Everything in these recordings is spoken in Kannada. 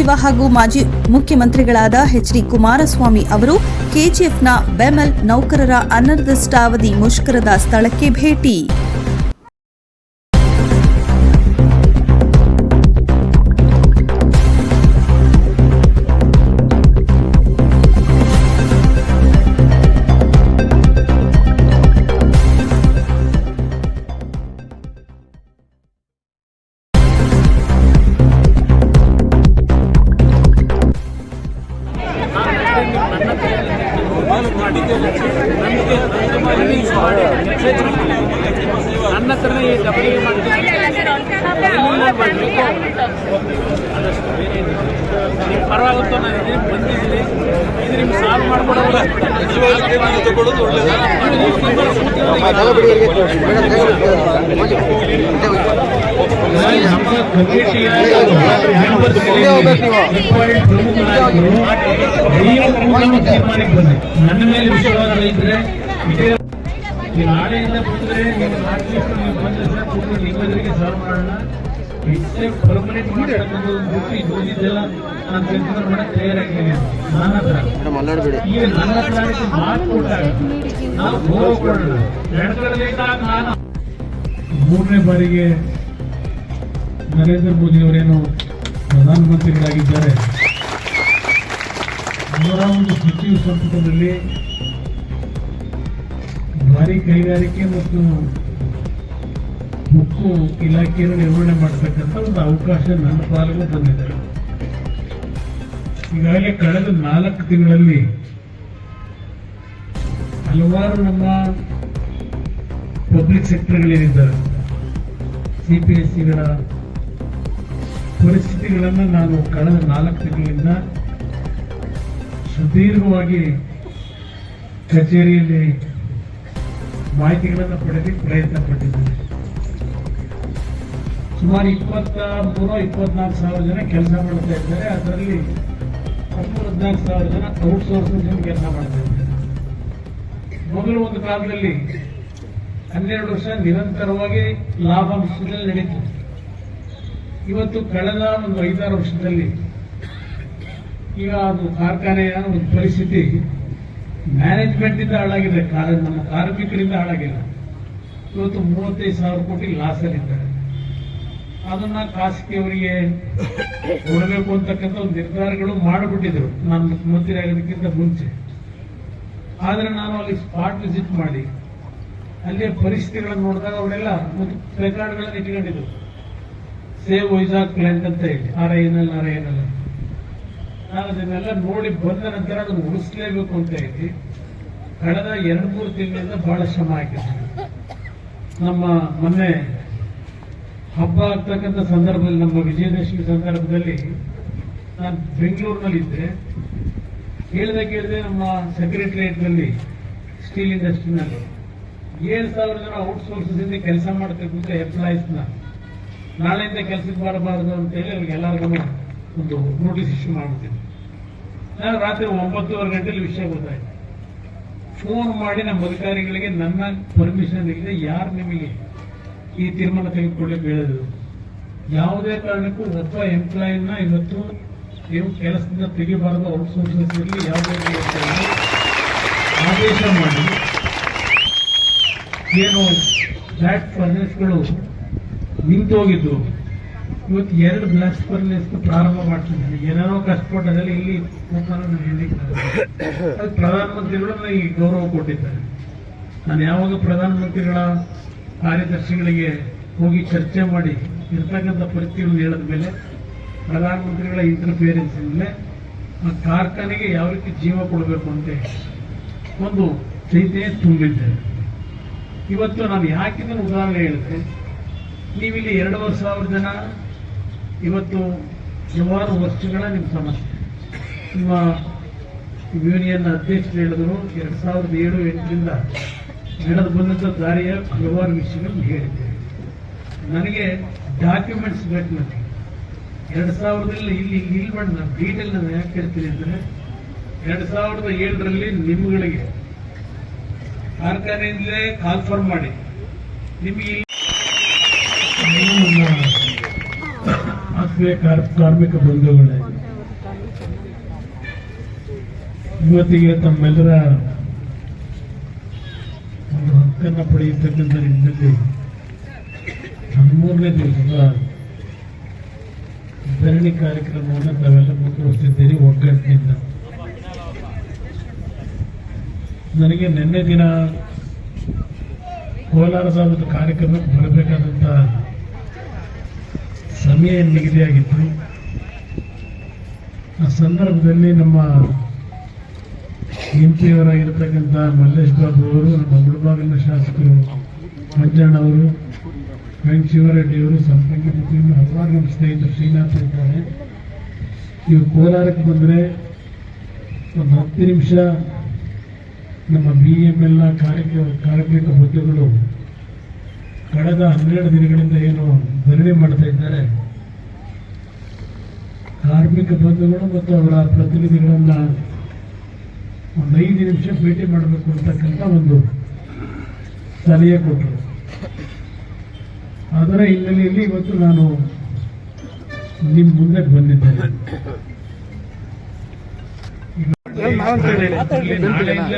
ಸಚಿವ ಹಾಗೂ ಮಾಜಿ ಮುಖ್ಯಮಂತ್ರಿಗಳಾದ ಎಚ್ ಡಿ ಕುಮಾರಸ್ವಾಮಿ ಅವರು ಕೆಜಿಎಫ್ನ ಬೆಮೆಲ್ ನೌಕರರ ಅನರ್ದಿಷ್ಟಾವಧಿ ಮುಷ್ಕರದ ಸ್ಥಳಕ್ಕೆ ಭೇಟಿ. ಪರವಾಗುತ್ತೋ ನಾನು ಇದೀನಿ ಬಂದಿದ್ದೀನಿ ಇದು ನಿಮ್ಗೆ ಸಾಲ್ವ್ ಮಾಡ್ಕೊಡೋದು ನನ್ನ ಮೇಲೆ ವಿಶ್ವಾಸ ಇದ್ರೆ ನಾಳೆಯಿಂದ ಬಂದ್ರೆ ಬಂದ್ರೆ ಸರ್ ಕೂತು ನಿಮ್ಮೆದುರಿಗೆ ಸಾಲ್ವ್ ಮಾಡೋಣ. ಮಾಡ್ತಕ್ಕಂಥ ಓದಿದ್ದೆಲ್ಲ ನಾನು ಕೆಲಸ ಮಾಡಕ್ಕೆ ತಯಾರಾಗಿದ್ದೀನಿ. ನನ್ನ ಹತ್ರ. ಈಗ ನನ್ನ ಹತ್ರ ಇದಕ್ಕೆ ಮಾತು ಕೊಟ್ಟಾಗ ನಾವು ಗೌರವ ಕೊಡೋಣ. ನಡ್ಕೊಳ್ಳಬೇಕಾದ ನಾನು. ಮೂರನೇ ಬಾರಿಗೆ ನರೇಂದ್ರ ಮೋದಿ ಅವರೇನು ಪ್ರಧಾನಮಂತ್ರಿಗಳಾಗಿದ್ದಾರೆ. ಅವರ ಒಂದು ಸಚಿವ ಸಂಪುಟದಲ್ಲಿ ಭಾರಿ ಕೈಗಾರಿಕೆ ಮತ್ತು ಉಕ್ಕು ಇಲಾಖೆಯನ್ನು ನಿರ್ವಹಣೆ ಮಾಡತಕ್ಕಂಥ ಒಂದು ಅವಕಾಶ ನನ್ನ ಪಾಲಿಗೆ ಬಂದಿದೆ. ಈಗಾಗಲೇ ಕಳೆದ ನಾಲ್ಕು ತಿಂಗಳಲ್ಲಿ ಹಲವಾರು ನಮ್ಮ ಪಬ್ಲಿಕ್ ಸೆಕ್ಟರ್ಗಳೇನಿದ್ದಾರೆ ಸಿ ಪಿ ಎಸ್ ಸಿಗಳ ಪರಿಸ್ಥಿತಿಗಳನ್ನು ನಾನು ಕಳೆದ ನಾಲ್ಕು ತಿಂಗಳಿಂದ ಸುದೀರ್ಘವಾಗಿ ಕಚೇರಿಯಲ್ಲಿ ಮಾಹಿತಿಗಳನ್ನು ಪಡೆದು ಪ್ರಯತ್ನ ಪಟ್ಟಿದ್ದೇನೆ. ಸುಮಾರು ಇಪ್ಪತ್ತ ಮೂರು ಇಪ್ಪತ್ನಾಲ್ಕು ಸಾವಿರ ಜನ ಕೆಲಸ ಮಾಡ್ತಾ ಇದ್ದಾರೆ. ಅದರಲ್ಲಿ ಹದಿಮೂರು ಹದಿನಾಲ್ಕು ಸಾವಿರ ಜನ ಔಟ್ಸೋರ್ಸಿಂಗ್ ಜನ ಕೆಲಸ ಮಾಡ್ತಾ ಇದ್ದಾರೆ. ಮೊದಲು ಒಂದು ಕಾಲದಲ್ಲಿ ಹನ್ನೆರಡು ವರ್ಷ ನಿರಂತರವಾಗಿ ಲಾಭಾಂಶದಲ್ಲಿ ನಡೀತು. ಇವತ್ತು ಕಳೆದ ಒಂದು ಐದಾರು ವರ್ಷದಲ್ಲಿ ಈಗ ಅದು ಕಾರ್ಖಾನೆಯ ಒಂದು ಪರಿಸ್ಥಿತಿ ಮ್ಯಾನೇಜ್ಮೆಂಟ್ ಇಂದ ಹಾಳಾಗಿದೆ. ನಮ್ಮ ಕಾರ್ಮಿಕರಿಂದ ಹಾಳಾಗಿಲ್ಲ. ಇವತ್ತು ಮೂವತ್ತೈದು ಸಾವಿರ ಕೋಟಿ ಲಾಸ್ ಅಲ್ಲಿದ್ದಾರೆ. ಅದನ್ನ ಖಾಸಗಿಯವರಿಗೆ ಕೊಡಬೇಕು ಅಂತಕ್ಕಂಥ ಒಂದು ನಿರ್ಧಾರಗಳು ಮಾಡಿಬಿಟ್ಟಿದ್ರು. ನಾನು ಮುಖ್ಯಮಂತ್ರಿ ಆಗೋದಕ್ಕಿಂತ ಮುಂಚೆ. ಆದ್ರೆ ನಾನು ಅಲ್ಲಿ ಸ್ಪಾಟ್ ವಿಸಿಟ್ ಮಾಡಿ, ಅಲ್ಲಿಯ ಪರಿಸ್ಥಿತಿಗಳನ್ನು ನೋಡಿದಾಗ ಅವರೆಲ್ಲ ಮತ್ತು ರೆಕಾರ್ಡ್ಗಳನ್ನು ಇಟ್ಕೊಂಡಿದ್ರು ಸೇವ್ ವೈಜಾಗ್ ಪ್ಲಾಂಟ್ ಅಂತ ಹೇಳಿ ಆರ ಏನಲ್ಲ ಆರ್ ಎಲ್ ನಾನು ಅದನ್ನೆಲ್ಲ ನೋಡಿ ಬಂದ ನಂತರ ಅದನ್ನು ಉಳಿಸ್ಲೇಬೇಕು ಅಂತ ಹೇಳಿ ಕಳೆದ ಎರಡು ಮೂರು ತಿಂಗಳಿಂದ ಬಹಳ ಶ್ರಮ ಆಗಿದೆ ನಮ್ಮ ಮೊನ್ನೆ ಹಬ್ಬ ಆಗ್ತಕ್ಕಂಥ ಸಂದರ್ಭದಲ್ಲಿ, ನಮ್ಮ ವಿಜಯದಶಮಿ ಸಂದರ್ಭದಲ್ಲಿ ನಾನು ಬೆಂಗಳೂರಿನಲ್ಲಿದ್ದೆ. ಕೇಳಿದೆ ಕೇಳಿದೆ ನಮ್ಮ ಸೆಕ್ರೆಟರಿಯೇಟ್ನಲ್ಲಿ ಸ್ಟೀಲ್ ಇಂಡಸ್ಟ್ರಿನಲ್ಲಿ ಏಳು ಸಾವಿರ ಜನ ಔಟ್ಸೋರ್ಸಸ್ ಕೆಲಸ ಮಾಡ್ತಕ್ಕಂಥ ಎಂಪ್ಲಾಯೀಸ್ನ ನಾಳೆಯಿಂದ ಕೆಲಸಕ್ಕೆ ಬರಬಾರದು ಅಂತೇಳಿ ಅವ್ರಿಗೆ ಎಲ್ಲರಿಗೂ ಒಂದು ನೋಟಿಸ್ ಇಶ್ಯೂ ಮಾಡ್ತೀನಿ ನಾನು ರಾತ್ರಿ ಒಂಬತ್ತುವರೆ ಗಂಟೆಯಲ್ಲಿ ವಿಷಯ ಗೊತ್ತಾಯ್ತು. ಫೋನ್ ಮಾಡಿ ನಮ್ಮ ಅಧಿಕಾರಿಗಳಿಗೆ ನನ್ನ ಪರ್ಮಿಷನ್ ಇಲ್ಲದೆ ಯಾರು ನಿಮಗೆ ಈ ತೀರ್ಮಾನ ತೆಗೆದುಕೊಳ್ಳಿಕ್ಕೆ ಹೇಳಿದ್ರು. ಯಾವುದೇ ಕಾರಣಕ್ಕೂ ಒಬ್ಬ ಎಂಪ್ಲಾಯಿನ ಇವತ್ತು ನೀವು ಕೆಲಸದಿಂದ ತೆಗಿಬಾರದು ಔಟ್ಸೋರ್ಸಸ್ ಇರಲಿ ಯಾವುದೇ ಆದೇಶ ಮಾಡಿ. ಏನು ಫ್ಲಾಟ್ ಫರ್ನೆಸ್ಗಳು ನಿಂತೋಗಿದ್ದು, ಇವತ್ತು ಎರಡು ಬ್ಲಾಸ್ಟ್ ಫರ್ನೆಸ್ ಪ್ರಾರಂಭ ಮಾಡ್ತಿದ್ದಾರೆ. ಏನೇನೋ ಕಷ್ಟಪಟ್ಟದಲ್ಲಿ ಇಲ್ಲಿ ಪ್ರಧಾನಮಂತ್ರಿಗಳು ನನಗೆ ಗೌರವ ಕೊಟ್ಟಿದ್ದಾರೆ. ನಾನು ಯಾವಾಗ ಪ್ರಧಾನಮಂತ್ರಿಗಳ ಕಾರ್ಯದರ್ಶಿಗಳಿಗೆ ಹೋಗಿ ಚರ್ಚೆ ಮಾಡಿ ಇರ್ತಕ್ಕಂಥ ಪರಿಸ್ಥಿತಿಗಳನ್ನು ಹೇಳಿದ ಮೇಲೆ ಪ್ರಧಾನಮಂತ್ರಿಗಳ ಇಂಟರ್ಫಿಯರೆನ್ಸ್ ಮೇಲೆ ಆ ಕಾರ್ಖಾನೆಗೆ ಯಾವ ರೀತಿ ಜೀವ ಕೊಡಬೇಕು ಅಂತ ಒಂದು ಚೈತನ್ಯ ತುಂಬಿದ್ದೇನೆ ಇವತ್ತು ನಾನು ಯಾಕಿದನ್ನು ಉದಾಹರಣೆ ಹೇಳಿದೆ ನೀವಿಲ್ಲಿ ಎರಡೂವರೆ ಸಾವಿರ ಜನ, ಇವತ್ತು ಹಲವಾರು ವರ್ಷಗಳ ನಿಮ್ಮ ಸಮಸ್ಯೆ. ನಿಮ್ಮ ಯೂನಿಯನ್ ಅಧ್ಯಕ್ಷರು ಹೇಳಿದ್ರು, ಎರಡು ಸಾವಿರದ ಏಳು ಎಂಟರಿಂದ ನಡೆದು ಬಂದಂಥ ದಾರಿಯ ಹಲವಾರು ವಿಷಯಗಳು ಹೇಳಿದ್ದೇನೆ ನನಗೆ ಡಾಕ್ಯುಮೆಂಟ್ಸ್ ಬೇಕು ನನಗೆ. ಎರಡು ಸಾವಿರದಲ್ಲಿ ಇಲ್ಲಿ ಇಲ್ಲಿ ಮಾಡಿ ನಾನು ಡೀಟೇಲ್ ನಾನು ಯಾಕೆ ಹೇಳ್ತೀನಿ ಅಂದರೆ, ಎರಡು ಸಾವಿರದ ಏಳರಲ್ಲಿ ನಿಮ್ಗಳಿಗೆ ಕಾರ್ಖಾನೆಯಿಂದಲೇ ಕಾನ್ಫರ್ಮ್ ಮಾಡಿ. ನಿಮಗೆ ಕಾರ್ಮಿಕ ಬಂಧುಗಳೇ, ಇವತ್ತಿಗೆ ತಮ್ಮೆಲ್ಲರ ಹಕ್ಕನ್ನು ಪಡೆಯತಕ್ಕಂಥ ನಿಟ್ಟಿನಲ್ಲಿ ಹದಿಮೂರನೇ ದಿವಸದ ಧರಣಿ ಕಾರ್ಯಕ್ರಮವನ್ನು ತಾವೆಲ್ಲ ಮುಂದುವರಿಸಿದ್ದೀರಿ ಒಗ್ಗಟ್ಟಿನಿಂದ. ನನಗೆ ನಿನ್ನೆ ದಿನ ಕೋಲಾರದ ಒಂದು ಕಾರ್ಯಕ್ರಮಕ್ಕೆ ಬರಬೇಕಾದಂಥ ಸಮಯ ನಿಗದಿಯಾಗಿತ್ತು. ಆ ಸಂದರ್ಭದಲ್ಲಿ ನಮ್ಮ ಎಂ ಪಿಯವರಾಗಿರ್ತಕ್ಕಂಥ ಮಲ್ಲೇಶ್ ಬಾಬು ಅವರು, ನಮ್ಮ ಮುಳಬಾಗಿಲಿನ ಶಾಸಕರು ಮಂಜಣ್ಣ ಅವರು ವೆಂಕ್ ಶಿವರೆಡ್ಡಿ ಅವರು ಸಂಪಂಗಿ ಹಲವಾರು ನಮ್ಮ ಸ್ನೇಹಿತರು ಶ್ರೀನಾಥ್ ಇದ್ದಾರೆ. ಇವು ಕೋಲಾರಕ್ಕೆ ಬಂದರೆ ಒಂದು ಹತ್ತು ನಿಮಿಷ ನಮ್ಮ ಬಿ ಎಂ ಎಲ್ಲ ಕಾರ್ಮಿಕ ಕಾರ್ಮಿಕ ಹುದ್ದೆಗಳು ಕಳೆದ ಹನ್ನೆರಡು ದಿನಗಳಿಂದ ಏನು ಧರಣಿ ಮಾಡ್ತಾ ಇದ್ದಾರೆ. ಕಾರ್ಮಿಕ ಬಂಧುಗಳು ಮತ್ತು ಅವರ ಪ್ರತಿನಿಧಿಗಳನ್ನ ಒಂದು ಐದು ನಿಮಿಷ ಭೇಟಿ ಮಾಡಬೇಕು ಅಂತಕ್ಕಂಥ ಒಂದು ಸಲಹೆ ಕೊಟ್ಟರು. ಅದರ ಹಿನ್ನೆಲೆಯಲ್ಲಿ ಇವತ್ತು ನಾನು ನಿಮ್ಮ ಮುಂದೆ ಬಂದಿದ್ದೇನೆ.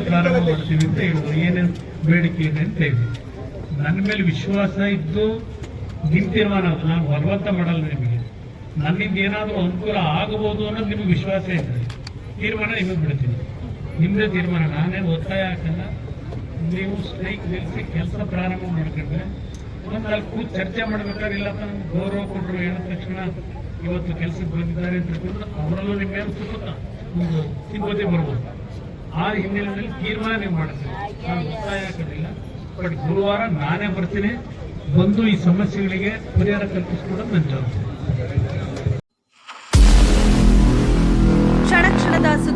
ಪ್ರಾರಂಭ ಮಾಡ್ತೀವಿ ಅಂತ ಹೇಳಿದ್ರು ಏನೇನು ಬೇಡಿಕೆ ಇದೆ ಅಂತ ಹೇಳಿ. ನನ್ನ ಮೇಲೆ ವಿಶ್ವಾಸ ಇದ್ದು ನಿಮ್ ತೀರ್ಮಾನ ಅದು ನಾನು ಬಲವಂತ ಮಾಡಲ್ಲ ನಿಮಗೆ. ನನ್ನಿಂದ ಏನಾದರೂ ಅನುಕೂಲ ಆಗಬಹುದು ಅನ್ನೋದು ನಿಮಗೆ ವಿಶ್ವಾಸ ಇದೆ. ತೀರ್ಮಾನ ನಿಮಗೆ ಬಿಡ್ತೀನಿ. ನಿಮ್ಮದೇ ತೀರ್ಮಾನ, ನಾನೇ ಒತ್ತಾಯ ಹಾಕಲ್ಲ. ನೀವು ಸ್ಟ್ರೈಕ್ ನಿಲ್ಲಿಸಿ ಕೆಲಸ ಪ್ರಾರಂಭ ಮಾಡ್ಕೊಂಡ್ರೆ ಒಂದು ಅಲ್ಲಿ ಕೂತು ಚರ್ಚೆ ಮಾಡ್ಬೇಕಾದ್ರೆ ಇಲ್ಲಪ್ಪ, ನಮ್ಗೆ ಗೌರವ ಕೊಟ್ಟರು ಹೇಳಿದ ತಕ್ಷಣ ಇವತ್ತು ಕೆಲಸಕ್ಕೆ ಬಂದಿದ್ದಾರೆ ಅಂತ ಅವರಲ್ಲೂ ನಿಮ್ಮ ಮೇಲೆ ಒಂದು ಸಿಬ್ಬಂದಿ ಬರ್ಬೋದು. ಆ ಹಿನ್ನೆಲೆಯಲ್ಲಿ ತೀರ್ಮಾನ ನೀವು ಮಾಡ್ತೀರಿ ನಾನು ಒತ್ತಾಯ ಹಾಕೋದಿಲ್ಲ ಬಟ್ ಗುರುವಾರ ನಾನೇ ಬರ್ತೀನಿ. ಬಂದು ಈ ಸಮಸ್ಯೆಗಳಿಗೆ ಪರಿಹಾರ ಕಲ್ಪಿಸ್ಕೊಡೋದು ನನ್ನ ಜವಾಬ್ದಾರಿ.